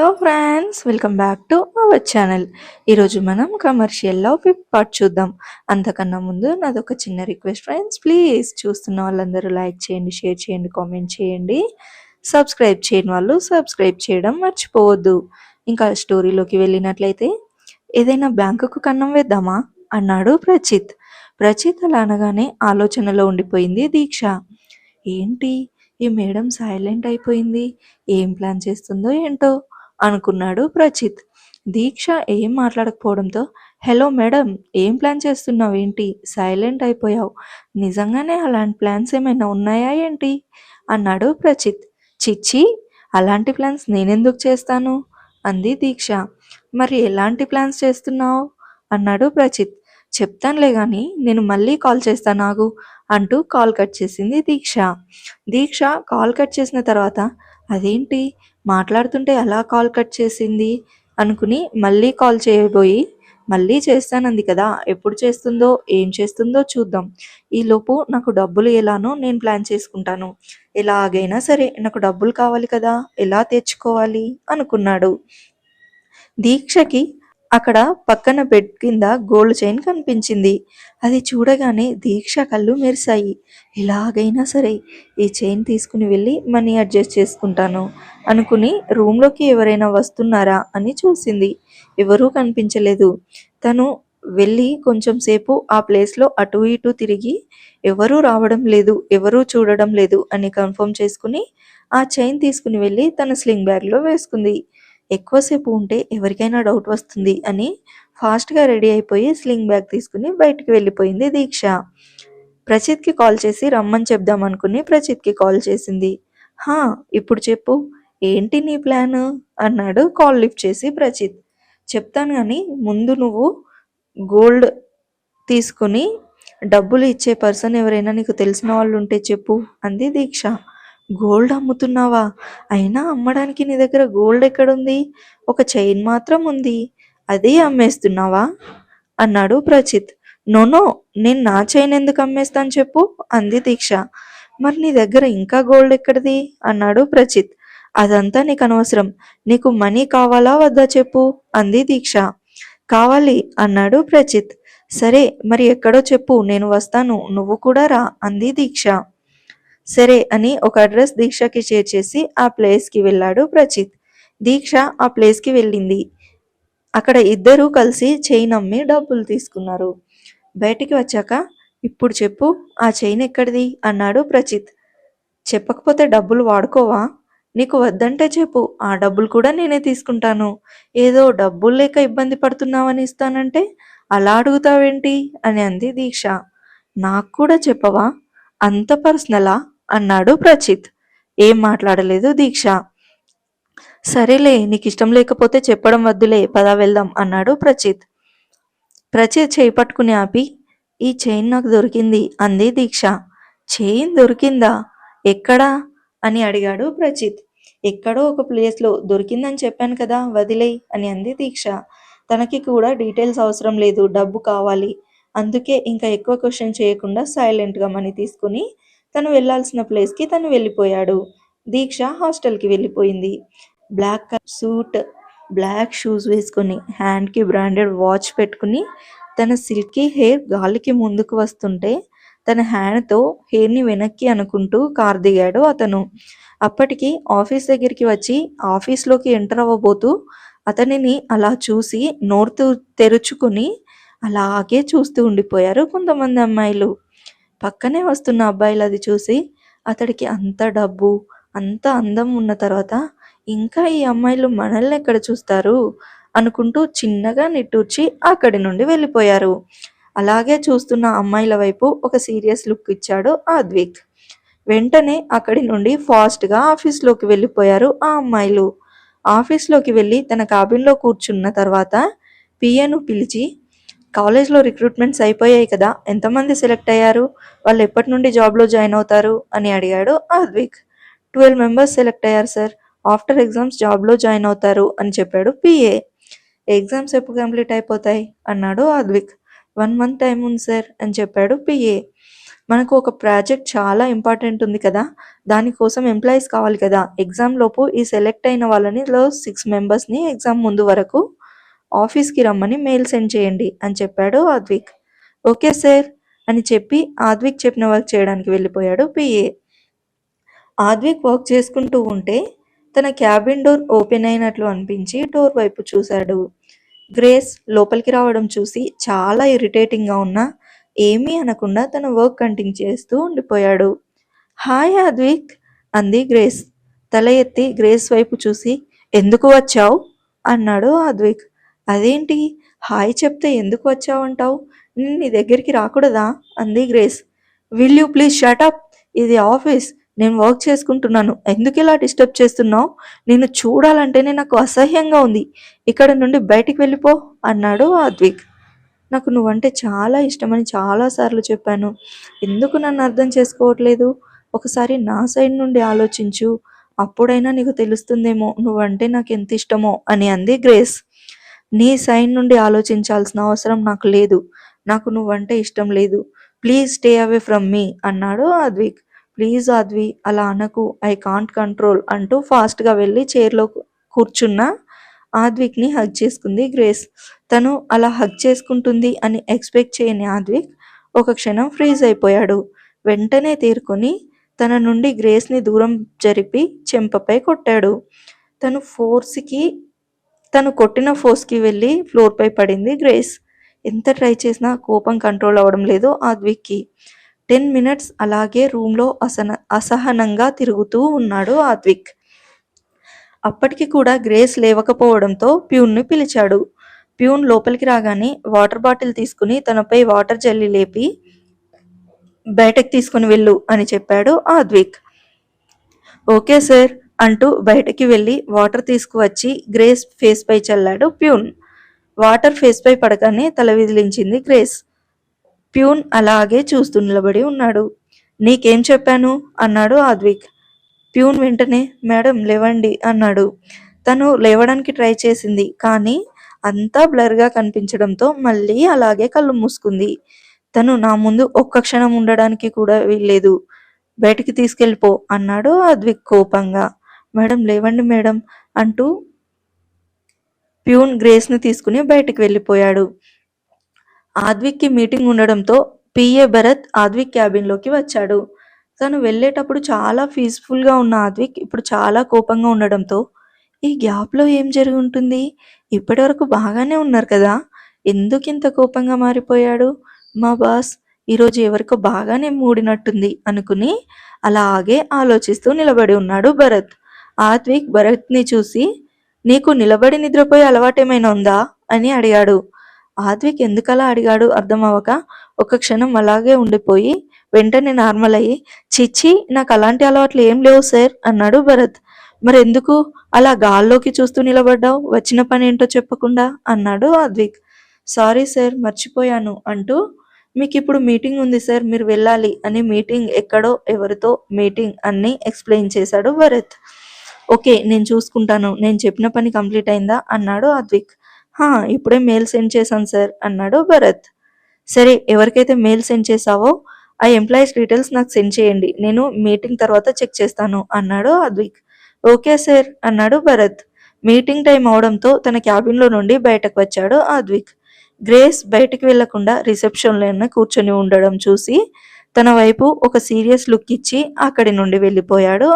Hello friends welcome back to our channel. ఈరోజు మనం కమర్షియల్లో fifth part చూద్దాం. అంతకన్నా ముందు నాది ఒక చిన్న రిక్వెస్ట్ ఫ్రెండ్స్ ప్లీజ్ చూస్తున్న వాళ్ళందరూ లైక్ చేయండి షేర్ చేయండి కామెంట్ చేయండి. సబ్స్క్రైబ్ చేయని వాళ్ళు సబ్స్క్రైబ్ చేయడం మర్చిపోవద్దు. ఇంకా స్టోరీలోకి వెళ్ళినట్లయితే ఏదైనా బ్యాంకుకు కన్నం వేద్దామా? అన్నాడు ప్రచిత్. ప్రచిత్ అలా అనగానే ఆలోచనలో ఉండిపోయింది దీక్ష. ఏంటి? ఈ మేడం సైలెంట్ అయిపోయింది. ఏం ప్లాన్ చేస్తుందో ఏంటో? అనుకున్నాడు ప్రచిత్. దీక్ష ఏం మాట్లాడకపోవడంతో హలో మేడం ఏం ప్లాన్ చేస్తున్నావు ఏంటి? సైలెంట్ అయిపోయావు. నిజంగానే అలాంటి ప్లాన్స్ ఏమైనా ఉన్నాయా ఏంటి? అన్నాడు ప్రచిత్. చిచ్చి అలాంటి ప్లాన్స్ నేనెందుకు చేస్తాను? అంది దీక్ష. మరి ఎలాంటి ప్లాన్స్ చేస్తున్నావు? అన్నాడు ప్రచిత్. చెప్తానులే కానీ నేను మళ్ళీ కాల్ చేస్తాను నాకు అంటూ కాల్ కట్ చేసింది దీక్ష. దీక్ష కాల్ కట్ చేసిన తర్వాత అదేంటి? మాట్లాడుతుంటే ఎలా కాల్ కట్ చేసింది అనుకుని మళ్ళీ కాల్ చేయబోయి మళ్ళీ చేస్తానంది కదా ఎప్పుడు చేస్తుందో ఏం చేస్తుందో చూద్దాం. ఈలోపు నాకు డబ్బులు ఎలానో నేను ప్లాన్ చేసుకుంటాను. ఎలాగైనా సరే నాకు డబ్బులు కావాలి కదా ఎలా తెచ్చుకోవాలి అనుకున్నాడు. దీక్షకి అక్కడ పక్కన బెడ్ కింద గోల్డ్ చైన్ కనిపించింది. అది చూడగానే దీక్ష కళ్ళు మెరిశాయి. ఎలాగైనా సరే ఈ చైన్ తీసుకుని వెళ్ళి మనీ అడ్జస్ట్ చేసుకుంటాను అనుకుని రూమ్లోకి ఎవరైనా వస్తున్నారా అని చూసింది. ఎవరూ కనిపించలేదు. తను వెళ్ళి కొంచెం సేపు ఆ ప్లేస్లో అటు ఇటు తిరిగి ఎవరూ రావడం లేదు ఎవరూ చూడడం లేదు అని కన్ఫర్మ్ చేసుకుని ఆ చైన్ తీసుకుని వెళ్ళి తన స్లింగ్ బ్యాగ్లో వేసుకుంది. ఎక్కువసేపు ఉంటే ఎవరికైనా డౌట్ వస్తుంది అని ఫాస్ట్గా రెడీ అయిపోయి స్లింగ్ బ్యాగ్ తీసుకుని బయటికి వెళ్ళిపోయింది దీక్ష. ప్రచిత్కి కాల్ చేసి రమ్మని చెప్దాం అనుకుని ప్రచిత్కి కాల్ చేసింది. హా ఇప్పుడు చెప్పు ఏంటి నీ ప్లాన్? అన్నాడు కాల్ లిఫ్ట్ చేసి ప్రచిత్. చెప్తాను కానీ ముందు నువ్వు గోల్డ్ తీసుకుని డబ్బులు ఇచ్చే పర్సన్ ఎవరైనా నీకు తెలిసిన వాళ్ళు ఉంటే చెప్పు అంది దీక్ష. గోల్డ్ అమ్ముతున్నావా? అయినా అమ్మడానికి నీ దగ్గర గోల్డ్ ఎక్కడుంది? ఒక చైన్ మాత్రం ఉంది. అదే అమ్మేస్తున్నావా? అన్నాడు ప్రచిత్ నోనో నేను నా చైన్ ఎందుకు అమ్మేస్తాను చెప్పు అంది దీక్ష. మరి నీ దగ్గర ఇంకా గోల్డ్ ఎక్కడిది? అన్నాడు ప్రచిత్ అదంతా నీకు అనవసరం. నీకు మనీ కావాలా వద్దా చెప్పు అంది దీక్ష. కావాలి అన్నాడు ప్రచిత్ సరే మరి ఎక్కడో చెప్పు నేను వస్తాను. నువ్వు కూడా రా అంది దీక్ష. సరే అని ఒక అడ్రస్ దీక్షకి షేర్ చేసి ఆ ప్లేస్కి వెళ్ళాడు ప్రచిత్. దీక్ష ఆ ప్లేస్కి వెళ్ళింది. అక్కడ ఇద్దరూ కలిసి చైన్ అమ్మి డబ్బులు తీసుకున్నారు. బయటికి వచ్చాక ఇప్పుడు చెప్పు ఆ చైన్ ఎక్కడిది? అన్నాడు ప్రచిత్. చెప్పకపోతే డబ్బులు వాడుకోవా? నీకు వద్దంటే చెప్పు ఆ డబ్బులు కూడా నేనే తీసుకుంటాను. ఏదో డబ్బులు లేక ఇబ్బంది పడుతున్నావని ఇస్తానంటే అలా అడుగుతావేంటి? అని అంది దీక్ష. నాకు కూడా చెప్పవా? అంత పర్సనలా? అన్నాడు ప్రచిత్. ఏం మాట్లాడలేదు దీక్ష. సరేలే నీకు ఇష్టం లేకపోతే చెప్పడం వద్దులే పదా వెళ్దాం అన్నాడు ప్రచిత్. ప్రచిత్ చేయి పట్టుకుని ఆపి ఈ చైన్ నాకు దొరికింది అంది దీక్ష. చైన్ దొరికిందా? ఎక్కడా? అని అడిగాడు ప్రచిత్. ఎక్కడో ఒక ప్లేస్లో దొరికిందని చెప్పాను కదా వదిలేయ్ అని అంది దీక్ష. తనకి కూడా డీటెయిల్స్ అవసరం లేదు డబ్బు కావాలి. అందుకే ఇంకా ఎక్కువ క్వశ్చన్ చేయకుండా సైలెంట్గా మనీ తీసుకుని తను వెళ్ళాల్సిన ప్లేస్కి తను వెళ్ళిపోయాడు. దీక్ష హాస్టల్కి వెళ్ళిపోయింది. Black colour suit black shoes వేసుకొని హ్యాండ్కి బ్రాండెడ్ వాచ్ పెట్టుకుని తన సిల్కీ హెయిర్ గాలికి ముందుకు వస్తుంటే తన హ్యాండ్తో హెయిర్ని వెనక్కి అనుకుంటూ కార్ దిగాడు అతను. అప్పటికి ఆఫీస్ దగ్గరికి వచ్చి ఆఫీస్లోకి ఎంటర్ అవ్వబోతూ అతనిని అలా చూసి నోరు తెరుచుకుని అలాగే చూస్తూ ఉండిపోయారు కొంతమంది అమ్మాయిలు. పక్కనే వస్తున్న అబ్బాయిలు అది చూసి అతడికి అంత డబ్బు అంత అందం ఉన్న తర్వాత ఇంకా ఈ అమ్మాయిలు మనల్ని ఎక్కడ చూస్తారు? అనుకుంటూ చిన్నగా నిట్టూర్చి అక్కడి నుండి వెళ్ళిపోయారు. అలాగే చూస్తున్న అమ్మాయిల వైపు ఒక సీరియస్ లుక్ ఇచ్చాడు ఆద్విక్. వెంటనే అక్కడి నుండి ఫాస్ట్గా ఆఫీస్లోకి వెళ్ళిపోయారు ఆ అమ్మాయిలు. ఆఫీస్లోకి వెళ్ళి తన కాబిన్లో కూర్చున్న తర్వాత పిఏను పిలిచి కాలేజ్లో రిక్రూట్మెంట్స్ అయిపోయాయి కదా ఎంతమంది సెలెక్ట్ అయ్యారు వాళ్ళు ఎప్పటి నుండి జాబ్లో జాయిన్ అవుతారు అని అడిగాడు ఆద్విక్. ట్వెల్వ్ మెంబర్స్ సెలెక్ట్ అయ్యారు సార్ ఆఫ్టర్ ఎగ్జామ్స్ జాబ్లో జాయిన్ అవుతారు అని చెప్పాడు పిఏ. ఎగ్జామ్స్ ఎప్పుడు కంప్లీట్ అయిపోతాయి? అన్నాడు ఆద్విక్. వన్ మంత్ టైం ఉంది సార్ అని చెప్పాడు పిఏ. మనకు ఒక ప్రాజెక్ట్ చాలా ఇంపార్టెంట్ ఉంది కదా దానికోసం ఎంప్లాయీస్ కావాలి కదా ఎగ్జామ్ లోపు ఈ సెలెక్ట్ అయిన వాళ్ళని లో సిక్స్ మెంబర్స్ని ఎగ్జామ్ ముందు వరకు ఆఫీస్కి రమ్మని మెయిల్ సెండ్ చేయండి అని చెప్పాడు ఆద్విక్. ఓకే సార్ అని చెప్పి ఆద్విక్ చెప్పిన వర్క్ చేయడానికి వెళ్ళిపోయాడు పిఏ. ఆద్విక్ వర్క్ చేసుకుంటూ ఉంటే తన క్యాబిన్ డోర్ ఓపెన్ అయినట్లు అనిపించి డోర్ వైపు చూశాడు. గ్రేస్ లోపలికి రావడం చూసి చాలా ఇరిటేటింగ్గా ఉన్నా ఏమీ అనకుండా తన వర్క్ కంటిన్యూ చేస్తూ ఉండిపోయాడు. హాయ్ ఆద్విక్ అంది గ్రేస్. తల ఎత్తి గ్రేస్ వైపు చూసి ఎందుకు వచ్చావు? అన్నాడు ఆద్విక్. అదేంటి? హాయ్ చెప్తే ఎందుకు వచ్చావంటావు నేను నీ దగ్గరికి రాకూడదా? అంది Grace. Will you please shut up ఇది ఆఫీస్. నేను వర్క్ చేసుకుంటున్నాను. ఎందుకు ఇలా డిస్టర్బ్ చేస్తున్నావు? నేను చూడాలంటేనే నాకు అసహ్యంగా ఉంది. ఇక్కడ నుండి బయటికి వెళ్ళిపో అన్నాడు ఆద్విక్. నాకు నువ్వంటే చాలా ఇష్టమని చాలాసార్లు చెప్పాను. ఎందుకు నన్ను అర్థం చేసుకోవట్లేదు? ఒకసారి నా సైడ్ నుండి ఆలోచించు. అప్పుడైనా నీకు తెలుస్తుందేమో నువ్వంటే నాకు ఎంత ఇష్టమో అని అంది గ్రేస్. నీ సైడ్ నుండి ఆలోచించాల్సిన అవసరం నాకు లేదు. నాకు నువ్వంటే ఇష్టం లేదు. Please stay away from me అన్నాడు ఆద్విక్. ప్లీజ్ అద్వి అలా అనకు. ఐ కాంట్ కంట్రోల్ అంటూ ఫాస్ట్గా వెళ్ళి చైర్లో కూర్చున్న ఆద్విక్ని హగ్ చేసుకుంది గ్రేస్. తను అలా హగ్ చేసుకుంటుంది అని ఎక్స్పెక్ట్ చేయని ఆద్విక్ ఒక క్షణం ఫ్రీజ్ అయిపోయాడు. వెంటనే తేరుకొని తన నుండి గ్రేస్ని దూరం జరిపి చెంపపై కొట్టాడు. తను ఫోర్స్కి తను కొట్టిన ఫోర్స్కి వెళ్ళి ఫ్లోర్పై పడింది గ్రేస్. ఎంత ట్రై చేసినా కోపం కంట్రోల్ అవ్వడం లేదు ఆద్విక్కి టెన్ మినిట్స్ అలాగే రూమ్లో అసన అసహనంగా తిరుగుతూ ఉన్నాడు ఆద్విక్ అప్పటికి కూడా గ్రేస్ లేవకపోవడంతో ప్యూన్ని పిలిచాడు. ప్యూన్ లోపలికి రాగానే వాటర్ బాటిల్ తీసుకుని తనపై వాటర్ జల్లి లేపి బయటకు తీసుకుని వెళ్ళు అని చెప్పాడు ఆద్విక్ ఓకే సార్ అంటూ బయటకి వెళ్ళి వాటర్ తీసుకువచ్చి గ్రేస్ ఫేస్ పై చల్లాడు ప్యూన్. వాటర్ ఫేస్ పై పడగానే తల విదిలించింది గ్రేస్. ప్యూన్ అలాగే చూస్తూ నిలబడి ఉన్నాడు. నీకేం చెప్పాను? అన్నాడు ఆద్విక్. ప్యూన్ వెంటనే మేడం లేవండి అన్నాడు. తను లేవడానికి ట్రై చేసింది కానీ అంతా బ్లర్గా కనిపించడంతో మళ్ళీ అలాగే కళ్ళు మూసుకుంది. తను నా ముందు ఒక్క క్షణం ఉండడానికి కూడా వీల్లేదు. బయటికి తీసుకెళ్ళిపో అన్నాడు అద్విక్ కోపంగా. మేడం లేవండి మేడం అంటూ ప్యూన్ గ్రేస్ని తీసుకుని బయటకు వెళ్ళిపోయాడు. ఆద్విక్కి మీటింగ్ ఉండడంతో పిఏ భరత్ ఆద్విక్ క్యాబిన్లోకి వచ్చాడు. తను వెళ్ళేటప్పుడు చాలా పీస్ఫుల్గా ఉన్న ఆద్విక్ ఇప్పుడు చాలా కోపంగా ఉండడంతో ఈ గ్యాప్లో ఏం జరిగి ఉంటుంది ఇప్పటి వరకు బాగానే ఉన్నారు కదా? ఎందుకు ఇంత కోపంగా మారిపోయాడు? మా బాస్ ఈరోజు ఎవరికో బాగానే మూడినట్టుంది అనుకుని అలాగే ఆలోచిస్తూ నిలబడి ఉన్నాడు భరత్. ఆత్విక్ భరత్ని చూసి నీకు నిలబడి నిద్రపోయే అలవాటేమైనా ఉందా? అని అడిగాడు. ఆద్విక్ ఎందుకలా అడిగాడు అర్థం అవ్వక ఒక క్షణం అలాగే ఉండిపోయి వెంటనే నార్మల్ అయ్యి చిచ్చి నాకు అలాంటి అలవాట్లు ఏం లేవు సార్ అన్నాడు భరత్. మరి ఎందుకు అలా గాల్లోకి చూస్తూ నిలబడ్డావు వచ్చిన పని ఏంటో చెప్పకుండా? అన్నాడు ఆద్విక్ సారీ సార్ మర్చిపోయాను అంటూ మీకు ఇప్పుడు మీటింగ్ ఉంది సార్ మీరు వెళ్ళాలి అని మీటింగ్ ఎక్కడో ఎవరితో మీటింగ్ అన్ని ఎక్స్ప్లెయిన్ చేశాడు భరత్. ఓకే నేను చూసుకుంటాను. నేను చెప్పిన పని కంప్లీట్ అయిందా? అన్నాడు అద్విక్ హా ఇప్పుడే మెయిల్ సెండ్ చేశాను సార్ అన్నాడు భరత్. సరే ఎవరికైతే మెయిల్ సెండ్ చేసావో ఆ ఎంప్లాయీస్ డీటెయిల్స్ నాకు సెండ్ చేయండి. నేను మీటింగ్ తర్వాత చెక్ చేస్తాను అన్నాడు అద్విక్ ఓకే సార్ అన్నాడు భరత్. మీటింగ్ టైం అవడంతో తన క్యాబిన్లో నుండి బయటకు వచ్చాడు అద్విక్ గ్రేస్ బయటికి వెళ్ళకుండా రిసెప్షన్లోనే కూర్చొని ఉండడం చూసి తన వైపు ఒక సీరియస్ లుక్ ఇచ్చి అక్కడి నుండి వెళ్ళిపోయాడు